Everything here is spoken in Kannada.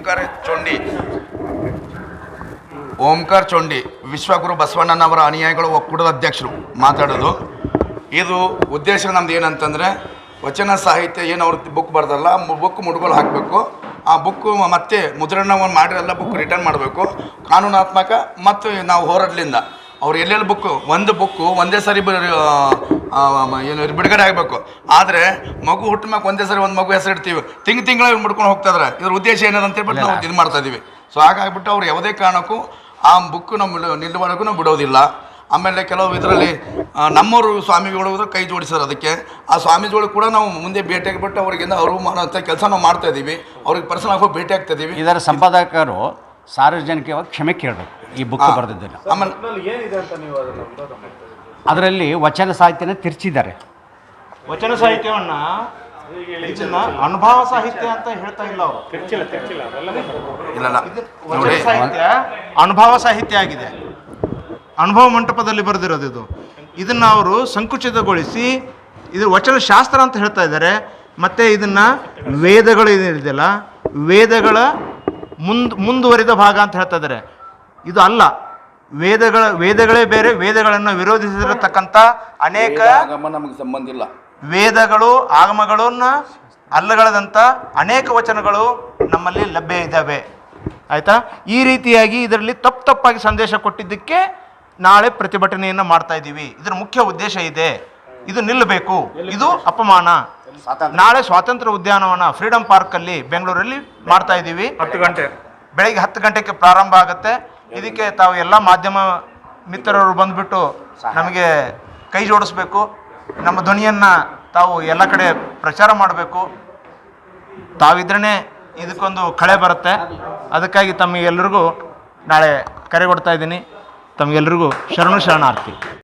ಓಂಕಾರ ಚೊಂಡಿ. ಓಂಕಾರ ಚೊಂಡಿ. ವಿಶ್ವಗುರು ಬಸವಣ್ಣನವರ ಅನುಯಾಯಿಗಳು, ಒಕ್ಕೂಟದ ಅಧ್ಯಕ್ಷರು ಮಾತಾಡೋದು. ಇದು ಉದ್ದೇಶ ನಮ್ದು ಏನಂತಂದರೆ, ವಚನ ಸಾಹಿತ್ಯ ಏನು ಅವ್ರ ಬುಕ್ ಬರ್ದಲ್ಲ ಬುಕ್ ಮುಡ್ಗೋಲು ಹಾಕಬೇಕು. ಆ ಬುಕ್ಕು ಮತ್ತೆ ಮುದ್ರಣವನ್ನು ಮಾಡಿರೆಲ್ಲ ಬುಕ್ ರಿಟರ್ನ್ ಮಾಡಬೇಕು. ಕಾನೂನಾತ್ಮಕ ಮತ್ತು ನಾವು ಹೋರಾಡ್ಲಿಂದ. ಅವ್ರು ಎಲ್ಲೆಲ್ಲಿ ಬುಕ್ಕು ಒಂದು ಬುಕ್ಕು ಒಂದೇ ಸಾರಿ ಏನು ಬಿಡುಗಡೆ ಆಗಬೇಕು. ಆದರೆ ಮಗು ಹುಟ್ಟ ಮ್ಯಾಗ ಒಂದೇ ಸರಿ ಒಂದು ಮಗು ಹೆಸರು ಇಡ್ತೀವಿ. ತಿಂಗ್ ತಿಂಗಳ ಮುಡ್ಕೊಂಡು ಹೋಗ್ತಾಯಿದ್ರೆ ಇದ್ರ. ಉದ್ದೇಶ ಏನದ ಅಂತ ಹೇಳ್ಬಿಟ್ಟು ನಾವು ಇದು ಮಾಡ್ತಾ ಇದೀವಿ. ಸೊ ಹಾಗಾಗ್ಬಿಟ್ಟು ಅವ್ರು ಯಾವುದೇ ಕಾರಣಕ್ಕೂ ಆ ಬುಕ್ ನಮ್ಮ ನಿಲ್ಲುವರೆಗೂ ನಾವು ಬಿಡೋದಿಲ್ಲ. ಆಮೇಲೆ ಕೆಲವು ಇದರಲ್ಲಿ ನಮ್ಮವರು ಸ್ವಾಮಿಗಳು ಕೈ ಜೋಡಿಸೋರು ಅದಕ್ಕೆ. ಆ ಸ್ವಾಮೀಜಿಗಳು ಕೂಡ ನಾವು ಮುಂದೆ ಭೇಟಿಯಾಗಿಬಿಟ್ಟು ಅವ್ರಿಗಿಂದ ಅವರು ಮಾಡುವಂಥ ಕೆಲಸ ನಾವು ಮಾಡ್ತಾ ಇದ್ದೀವಿ ಅವ್ರಿಗೆ ಪರ್ಸನ್ ಹೋಗಿ ಭೇಟಿ ಆಗ್ತಾ ಇದ್ದೀವಿ ಇದರ ಸಂಪಾದಕರು ಸಾರ್ವಜನಿಕವಾಗಿ ಕ್ಷಮೆ ಕೇಳಬೇಕು ಈ ಬುಕ್. ಬರೆದಿದ್ದನ್ನು. ಆಮೇಲೆ ಅದರಲ್ಲಿ ವಚನ ಸಾಹಿತ್ಯನ ತಿರ್ಚಿದ್ದಾರೆ. ವಚನ ಸಾಹಿತ್ಯವನ್ನ ಇದನ್ನ ಅನುಭವ ಸಾಹಿತ್ಯ ಅಂತ ಹೇಳ್ತಾ ಇಲ್ಲ ಅವರು. ಇಲ್ಲ ವಚನ ಸಾಹಿತ್ಯ ಅನುಭವ ಸಾಹಿತ್ಯ ಆಗಿದೆ. ಅನುಭವ ಮಂಟಪದಲ್ಲಿ ಬರೆದಿರೋದು ಇದು. ಇದನ್ನ ಅವರು ಸಂಕುಚಿತಗೊಳಿಸಿ ಇದು ವಚನ ಶಾಸ್ತ್ರ ಅಂತ ಹೇಳ್ತಾ ಇದ್ದಾರೆ. ಮತ್ತೆ ಇದನ್ನ ವೇದಗಳು ಏನಿದೆಯಲ್ಲ ವೇದಗಳ ಮುಂದ್ ಮುಂದುವರಿದ ಭಾಗ ಅಂತ ಹೇಳ್ತಾ ಇದ್ದಾರೆ. ಇದು ಅಲ್ಲ. ವೇದಗಳ ವೇದಗಳೇ ಬೇರೆ ವೇದಗಳನ್ನು ವಿರೋಧಿಸಿರತಕ್ಕಂಥ ಅನೇಕ ಆಗಮ ನಮಗೆ ಸಂಬಂಧ ಇಲ್ಲ. ವೇದಗಳು ಆಗಮಗಳನ್ನ ಅಲ್ಲಗಳದಂಥ ಅನೇಕ ವಚನಗಳು ನಮ್ಮಲ್ಲಿ ಲಭ್ಯ ಇದ್ದಾವೆ. ಆಯ್ತಾ? ಈ ರೀತಿಯಾಗಿ ಇದರಲ್ಲಿ ತಪ್ಪು ತಪ್ಪಾಗಿ ಸಂದೇಶ ಕೊಟ್ಟಿದ್ದಕ್ಕೆ ನಾಳೆ ಪ್ರತಿಭಟನೆಯನ್ನು ಮಾಡ್ತಾ ಇದ್ದೀವಿ. ಇದರ ಮುಖ್ಯ ಉದ್ದೇಶ ಇದೆ. ಇದು ನಿಲ್ಲಬೇಕು. ಇದು ಅಪಮಾನ. ನಾಳೆ ಸ್ವಾತಂತ್ರ್ಯ ಉದ್ಯಾನವನ ಫ್ರೀಡಂ ಪಾರ್ಕಲ್ಲಿ ಬೆಂಗಳೂರಲ್ಲಿ ಮಾಡ್ತಾ ಇದ್ದೀವಿ. ಹತ್ತು ಗಂಟೆ. ಬೆಳಗ್ಗೆ ಹತ್ತು ಗಂಟೆಗೆ ಪ್ರಾರಂಭ ಆಗುತ್ತೆ. ಇದಕ್ಕೆ ತಾವು ಎಲ್ಲ ಮಾಧ್ಯಮ ಮಿತ್ರರು ಬಂದ್ಬಿಟ್ಟು ನಮಗೆ ಕೈ ಜೋಡಿಸ್ಬೇಕು. ನಮ್ಮ ಧ್ವನಿಯನ್ನು ತಾವು ಎಲ್ಲ ಕಡೆ ಪ್ರಚಾರ ಮಾಡಬೇಕು. ತಾವಿದ್ರೇ ಇದಕ್ಕೊಂದು ಕಳೆ ಬರುತ್ತೆ. ಅದಕ್ಕಾಗಿ ತಮಗೆಲ್ಲರಿಗೂ ನಾಳೆ ಕರೆ ಕೊಡ್ತಾ ಇದ್ದೀನಿ. ತಮಗೆಲ್ಲರಿಗೂ ಶರಣು ಶರಣಾರ್ಥಿ.